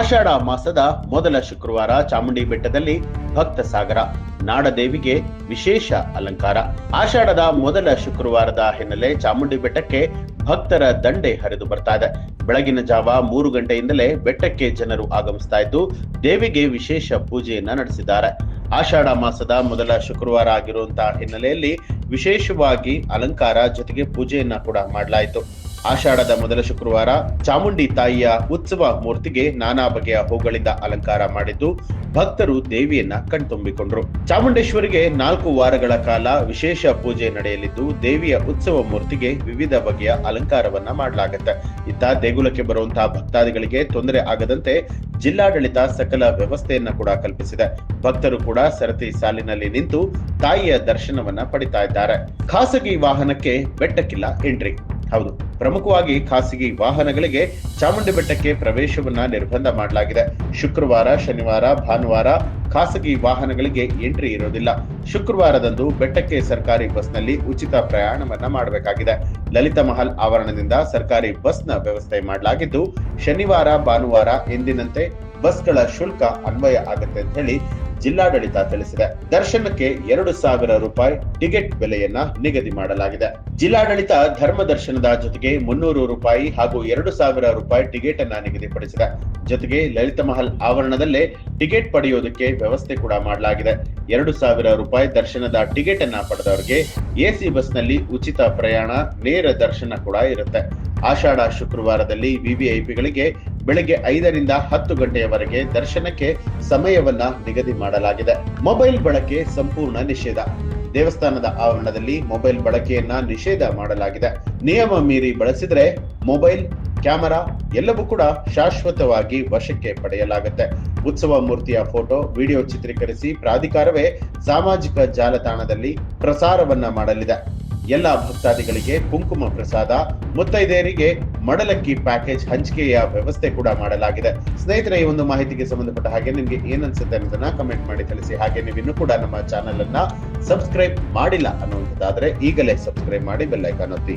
ಆಷಾಢ ಮಾಸದ ಮೊದಲ ಶುಕ್ರವಾರ ಚಾಮುಂಡಿ ಬೆಟ್ಟದಲ್ಲಿ ಭಕ್ತ ಸಾಗರ, ನಾಡದೇವಿಗೆ ವಿಶೇಷ ಅಲಂಕಾರ. ಆಷಾಢದ ಮೊದಲ ಶುಕ್ರವಾರದ ಹಿನ್ನೆಲೆ ಚಾಮುಂಡಿ ಬೆಟ್ಟಕ್ಕೆ ಭಕ್ತರ ದಂಡೆ ಹರಿದು ಬರ್ತಾ ಇದೆ. ಬೆಳಗಿನ ಜಾವ ಮೂರು ಗಂಟೆಯಿಂದಲೇ ಬೆಟ್ಟಕ್ಕೆ ಜನರು ಆಗಮಿಸ್ತಾ ಇದ್ದು, ದೇವಿಗೆ ವಿಶೇಷ ಪೂಜೆಯನ್ನ ನಡೆಸಿದ್ದಾರೆ. ಆಷಾಢ ಮಾಸದ ಮೊದಲ ಶುಕ್ರವಾರ ಆಗಿರುವಂತಹ ಹಿನ್ನೆಲೆಯಲ್ಲಿ ವಿಶೇಷವಾಗಿ ಅಲಂಕಾರ ಜೊತೆಗೆ ಪೂಜೆಯನ್ನ ಕೂಡ ಮಾಡಲಾಯಿತು. ಆಷಾಢದ ಮೊದಲ ಶುಕ್ರವಾರ ಚಾಮುಂಡಿ ತಾಯಿಯ ಉತ್ಸವ ಮೂರ್ತಿಗೆ ನಾನಾ ಬಗೆಯ ಹೂಗಳಿಂದ ಅಲಂಕಾರ ಮಾಡಿದ್ದು ಭಕ್ತರು ದೇವಿಯನ್ನ ಕಣ್ತುಂಬಿಕೊಂಡ್ರು. ಚಾಮುಂಡೇಶ್ವರಿಗೆ ನಾಲ್ಕು ವಾರಗಳ ಕಾಲ ವಿಶೇಷ ಪೂಜೆ ನಡೆಯಲಿದ್ದು ದೇವಿಯ ಉತ್ಸವ ಮೂರ್ತಿಗೆ ವಿವಿಧ ಬಗೆಯ ಅಲಂಕಾರವನ್ನ ಮಾಡಲಾಗುತ್ತೆ. ಇತ್ತ ದೇಗುಲಕ್ಕೆ ಬರುವಂತಹ ಭಕ್ತಾದಿಗಳಿಗೆ ತೊಂದರೆ ಆಗದಂತೆ ಜಿಲ್ಲಾಡಳಿತ ಸಕಲ ವ್ಯವಸ್ಥೆಯನ್ನ ಕೂಡ ಕಲ್ಪಿಸಿದೆ. ಭಕ್ತರು ಕೂಡ ಸರತಿ ಸಾಲಿನಲ್ಲಿ ನಿಂತು ತಾಯಿಯ ದರ್ಶನವನ್ನ ಪಡಿತಾ ಇದ್ದಾರೆ. ಖಾಸಗಿ ವಾಹನಕ್ಕೆ ಬೆಟ್ಟಕ್ಕಿಲ್ಲ ಎಂಟ್ರಿ. ಹೌದು. ಪ್ರಮುಖವಾಗಿ ಖಾಸಗಿ ವಾಹನಗಳಿಗೆ ಚಾಮುಂಡಿ ಬೆಟ್ಟಕ್ಕೆ ಪ್ರವೇಶವನ್ನ ನಿರ್ಬಂಧ ಮಾಡಲಾಗಿದೆ. ಶುಕ್ರವಾರ, ಶನಿವಾರ, ಭಾನುವಾರ ಖಾಸಗಿ ವಾಹನಗಳಿಗೆ ಎಂಟ್ರಿ ಇರೋದಿಲ್ಲ. ಶುಕ್ರವಾರದಂದು ಬೆಟ್ಟಕ್ಕೆ ಸರ್ಕಾರಿ ಬಸ್ನಲ್ಲಿ ಉಚಿತ ಪ್ರಯಾಣವನ್ನ ಮಾಡಬೇಕಾಗಿದೆ. ಲಲಿತ ಮಹಲ್ ಆವರಣದಿಂದ ಸರ್ಕಾರಿ ಬಸ್ನ ವ್ಯವಸ್ಥೆ ಮಾಡಲಾಗಿದ್ದು, ಶನಿವಾರ, ಭಾನುವಾರ ಎಂದಿನಂತೆ ಬಸ್ಗಳ ಶುಲ್ಕ ಅನ್ವಯ ಆಗುತ್ತೆ ಅಂತ ಹೇಳಿ ಜಿಲ್ಲಾಡಳಿತ ತಿಳಿಸಿದೆ. ದರ್ಶನಕ್ಕೆ ಎರಡು ಸಾವಿರ ರೂಪಾಯಿ ಟಿಕೆಟ್ ಬೆಲೆಯನ್ನ ನಿಗದಿ ಮಾಡಲಾಗಿದೆ. ಜಿಲ್ಲಾಡಳಿತ ಧರ್ಮ ದರ್ಶನದ ಜೊತೆಗೆ ಮುನ್ನೂರು ರೂಪಾಯಿ ಹಾಗೂ ಎರಡು ಸಾವಿರ ರೂಪಾಯಿ ಟಿಕೆಟ್ ಅನ್ನ ನಿಗದಿಪಡಿಸಿದೆ. ಜೊತೆಗೆ ಲಲಿತ ಮಹಲ್ ಆವರಣದಲ್ಲೇ ಟಿಕೆಟ್ ಪಡೆಯೋದಕ್ಕೆ ವ್ಯವಸ್ಥೆ ಕೂಡ ಮಾಡಲಾಗಿದೆ. ಎರಡು ಸಾವಿರ ರೂಪಾಯಿ ದರ್ಶನದ ಟಿಕೆಟ್ ಅನ್ನ ಪಡೆದವರಿಗೆ ಎಸಿ ಬಸ್ನಲ್ಲಿ ಉಚಿತ ಪ್ರಯಾಣ, ನೇರ ದರ್ಶನ ಕೂಡ ಇರುತ್ತೆ. ಆಷಾಢ ಶುಕ್ರವಾರದಲ್ಲಿ ವಿವಿಐಪಿಗಳಿಗೆ ಬೆಳಗ್ಗೆ ಐದರಿಂದ ಹತ್ತು ಗಂಟೆಯವರೆಗೆ ದರ್ಶನಕ್ಕೆ ಸಮಯವನ್ನ ನಿಗದಿ ಮಾಡಲಾಗಿದೆ. ಮೊಬೈಲ್ ಬಳಕೆ ಸಂಪೂರ್ಣ ನಿಷೇಧ. ದೇವಸ್ಥಾನದ ಆವರಣದಲ್ಲಿ ಮೊಬೈಲ್ ಬಳಕೆಯನ್ನ ನಿಷೇಧ ಮಾಡಲಾಗಿದೆ. ನಿಯಮ ಮೀರಿ ಬಳಸಿದ್ರೆ ಮೊಬೈಲ್, ಕ್ಯಾಮೆರಾ ಎಲ್ಲವೂ ಕೂಡ ಶಾಶ್ವತವಾಗಿ ವಶಕ್ಕೆ ಪಡೆಯಲಾಗುತ್ತೆ. ಉತ್ಸವ ಮೂರ್ತಿಯ ಫೋಟೋ, ವಿಡಿಯೋ ಚಿತ್ರೀಕರಿಸಿ ಪ್ರಾಧಿಕಾರವೇ ಸಾಮಾಜಿಕ ಜಾಲತಾಣದಲ್ಲಿ ಪ್ರಸಾರವನ್ನ ಮಾಡಲಿದೆ. ಎಲ್ಲ ಭಕ್ತಾದಿಗಳಿಗೆ ಕುಂಕುಮ ಪ್ರಸಾದ, ಮುತ್ತೈದೆಯರಿಗೆ ಮಡಲಕ್ಕಿ ಪ್ಯಾಕೇಜ್ ಹಂಚಿಕೆಯ ವ್ಯವಸ್ಥೆ ಕೂಡ ಮಾಡಲಾಗಿದೆ. ಸ್ನೇಹಿತರೆ, ಈ ಒಂದು ಮಾಹಿತಿಗೆ ಸಂಬಂಧಪಟ್ಟ ಹಾಗೆ ನಿಮ್ಗೆ ಏನನ್ಸುತ್ತೆ ಅನ್ನೋದನ್ನ ಕಮೆಂಟ್ ಮಾಡಿ ತಿಳಿಸಿ. ಹಾಗೆ ನೀವು ಇನ್ನು ಕೂಡ ನಮ್ಮ ಚಾನೆಲ್ ಅನ್ನ ಸಬ್ಸ್ಕ್ರೈಬ್ ಮಾಡಿಲ್ಲ ಅನ್ನುವಂಥದ್ದಾದ್ರೆ ಈಗಲೇ ಸಬ್ಸ್ಕ್ರೈಬ್ ಮಾಡಿ ಬೆಲ್ಲೈಕಾನ್ ಒತ್ತಿ.